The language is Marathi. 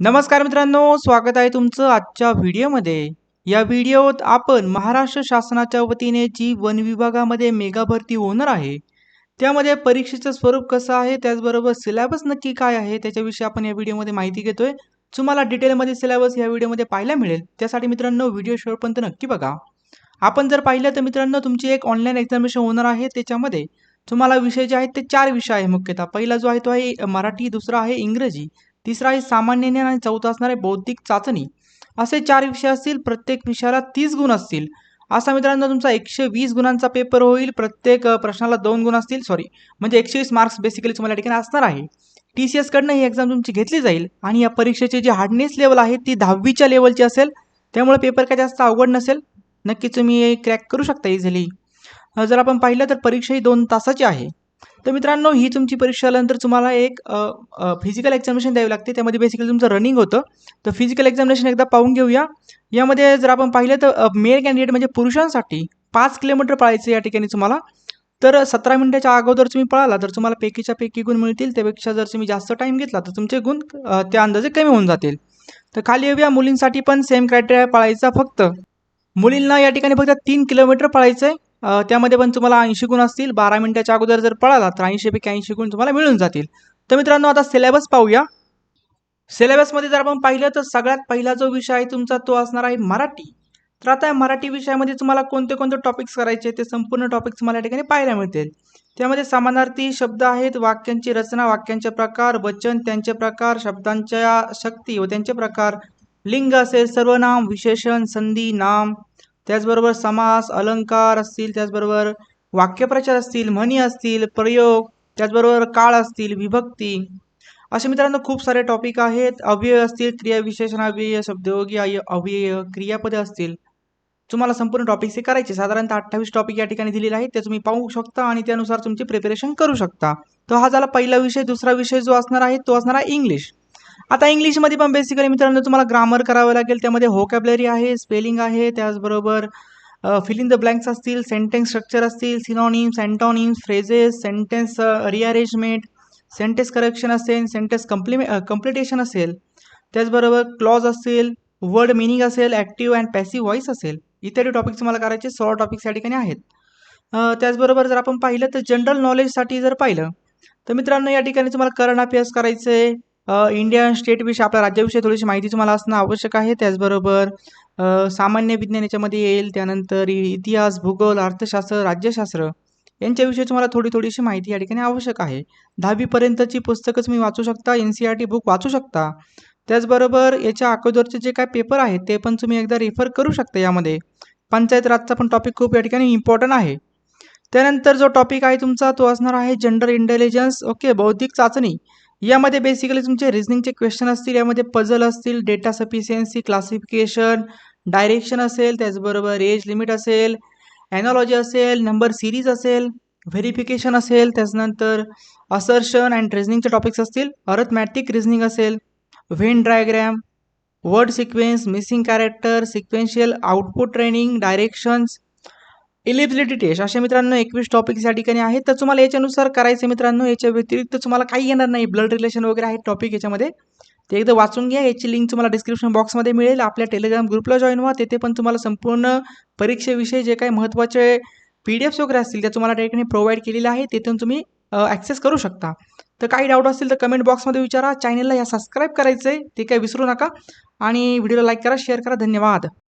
नमस्कार मित्रांनो स्वागत आहे तुमचं आजच्या व्हिडिओमध्ये. या व्हिडिओत आपण महाराष्ट्र शासनाच्या वतीने जी वन विभागामध्ये मेगा भरती होणार आहे त्यामध्ये परीक्षेचं स्वरूप कसं आहे त्याचबरोबर सिलेबस नक्की काय आहे त्याच्याविषयी आपण या व्हिडिओमध्ये माहिती घेतोय. तुम्हाला डिटेलमध्ये सिलेबस या व्हिडिओमध्ये पाहायला मिळेल. त्यासाठी मित्रांनो व्हिडिओ शेवटपर्यंत नक्की बघा. आपण जर पाहिलं तर मित्रांनो तुमची एक ऑनलाईन एक्झामिनेशन होणार आहे. त्याच्यामध्ये तुम्हाला विषय जे आहेत ते चार विषय आहे मुख्यतः. पहिला जो आहे तो आहे मराठी दुसरा आहे इंग्रजी. तिसरा आहे सामान्य ज्ञान आणि चौथा असणार आहे बौद्धिक चाचणी. असे चार विषय असतील प्रत्येक विषयाला तीस गुण असतील. असा मित्रांनो तुमचा एकशे वीस गुणांचा पेपर होईल. प्रत्येक प्रश्नाला दोन गुण असतील सॉरी म्हणजे एकशे वीस मार्क्स बेसिकली तुम्हाला या ठिकाणी असणार आहे. टी सी एसकडनं ही एक्झाम तुमची घेतली जाईल आणि या परीक्षेची जी हार्डनेस लेवल आहे ती दहावीच्या लेवलची असेल. त्यामुळे पेपर काय जास्त अवघड नसेल. नक्कीच तुम्ही क्रॅक करू शकता इझिली जर आपण पाहिलं तर परीक्षा ही दोन तासाची आहे. तर मित्रांनो ही तुमची परीक्षा आल्यानंतर तुम्हाला एक फिजिकल एक्झामिनेशन द्यावी लागते. त्यामध्ये बेसिकली तुमचं रनिंग होतं. तर फिजिकल एक्झामिनेशन एकदा पाहून घेऊया. यामध्ये जर आपण पाहिलं तर मेल कॅन्डिडेट म्हणजे पुरुषांसाठी पाच किलोमीटर पळायचं या ठिकाणी तुम्हाला. तर सतरा मिनिटाच्या अगोदर तुम्ही पळाला तर तुम्हाला पैकीच्या पैकी गुण मिळतील त्यापेक्षा जर तुम्ही जास्त टाईम घेतला तर तुमचे गुण त्या अंदाजे कमी होऊन जातील. तर खाली येऊया. मुलींसाठी पण सेम क्रायटेरिया पळायचा फक्त. मुलींना या ठिकाणी फक्त तीन किलोमीटर पळायचं आहे त्यामध्ये पण तुम्हाला ऐंशी गुण असतील. बारा मिनिटाच्या अगोदर जर पळाला तर ऐंशीपैकी ऐंशी गुण तुम्हाला मिळून जातील. तर मित्रांनो आता सिलेबस पाहूया. सिलेबसमध्ये जर आपण पाहिलं तर सगळ्यात पहिला जो विषय आहे तुमचा तो असणार आहे मराठी. तर आता या मराठी विषयामध्ये तुम्हाला कोणते कोणते टॉपिक्स करायचे ते संपूर्ण टॉपिक्स तुम्हाला या ठिकाणी पाहायला मिळतील. त्यामध्ये समानार्थी शब्द आहेत वाक्यांची रचना वाक्यांचे प्रकार वचन त्यांचे प्रकार शब्दांच्या शक्ती व त्यांचे प्रकार. लिंग असेल सर्वनाम विशेषण संधी नाम. त्याचबरोबर समास अलंकार असतील त्याचबरोबर वाक्यप्रचार असतील म्हणी असतील प्रयोग त्याचबरोबर काळ असतील विभक्ती. असे मित्रांनो खूप सारे टॉपिक आहेत. अव्यय असतील क्रियाविशेषणाव्यय अव्यय शब्दयोगी अव्यय क्रियापदे असतील. तुम्हाला संपूर्ण टॉपिक्स हे करायचे साधारणतः अठ्ठावीस टॉपिक या ठिकाणी दिलेले आहेत. ते तुम्ही पाहू शकता आणि त्यानुसार तुमची प्रिपरेशन करू शकता. तर हा झाला पहिला विषय. दुसरा विषय जो असणार आहे तो असणार आहे इंग्लिश आता इंग्लिशमध्ये पण बेसिकली मित्रांनो तुम्हाला ग्रामर करावं लागेल. त्यामध्ये होकॅबलरी आहे स्पेलिंग आहे त्याचबरोबर फिलिंग द ब्लँक्स असतील सेंटेन्स स्ट्रक्चर असतील synonyms antonyms phrases sentence rearrangement sentence correction असेल सेंटेन्स कम्प्लिमे कम्प्लिटेशन असेल. त्याचबरोबर क्लॉज असेल वर्ड मिनिंग असेल ॲक्टिव्ह अँड पॅसिव्ह व्हॉईस असेल. इत्यादी टॉपिक्स तुम्हाला करायचे सोळा टॉपिक्स या ठिकाणी आहेत. त्याचबरोबर जर आपण पाहिलं तर जनरल नॉलेजसाठी जर पाहिलं तर मित्रांनो या ठिकाणी तुम्हाला करंट अफेअर्स करायचे आहे इंडियन स्टेटविषयी आपल्या राज्याविषयी थोडीशी माहिती तुम्हाला असणं आवश्यक आहे. त्याचबरोबर सामान्य विज्ञान याच्यामध्ये येईल त्यानंतर इतिहास भूगोल अर्थशास्त्र राज्यशास्त्र यांच्याविषयी तुम्हाला थोडी थोडीशी माहिती या ठिकाणी आवश्यक आहे. दहावीपर्यंतची पुस्तकं तुम्ही वाचू शकता N C R T book वाचू शकता. त्याचबरोबर याच्या अगोदरचे जे काय पेपर आहेत ते पण तुम्ही एकदा रेफर करू शकता यामध्ये. पंचायत राजचा पण टॉपिक खूप या ठिकाणी इम्पॉर्टंट आहे. त्यानंतर जो टॉपिक आहे तुमचा तो असणार आहे जनरल इंटेलिजन्स ओके बौद्धिक चाचणी. यामध्ये बेसिकली तुमचे रिझनिंगचे क्वेश्चन असतील यामध्ये पझल असतील डेटा सफिशियन्सी क्लासिफिकेशन डायरेक्शन असेल त्याचबरोबर एज लिमिट असेल ॲनॉलॉजी असेल नंबर सिरीज असेल व्हेरिफिकेशन असेल त्याच्यानंतर असर्शन अँड रिझनिंगचे टॉपिक्स असतील अरथमॅटिक रिझनिंग असेल Venn diagram word sequence missing character sequential output training directions eligibility test असे मित्रांनो एकवीस टॉपिक्स या ठिकाणी आहेत. तर तुम्हाला याच्यानुसार करायचं मित्रांनो याच्या व्यतिरिक्त तुम्हाला काही येणार नाही. ब्लड रिलेशन वगैरे आहे टॉपिक याच्यामध्ये. ते एकदा वाचून घ्या. याची लिंक तुम्हाला डिस्क्रिप्शन बॉक्समध्ये मिळेल. आपल्या टेलिग्राम ग्रुपला जॉईन व्हा. तेथे पण तुम्हाला संपूर्ण परीक्षेविषयी जे काही महत्त्वाचे पी डी एफ्स वगैरे असतील त्या तुम्हाला त्या ठिकाणी प्रोव्हाइड केलेल्या आहे तिथून तुम्ही ॲक्सेस करू शकता. तर काही डाऊट असतील तर कमेंट बॉक्समध्ये विचारा. चॅनलला या सबस्क्राईब करायचं आहे ते काही विसरू नका. आणि व्हिडिओला लाईक करा शेअर करा. धन्यवाद.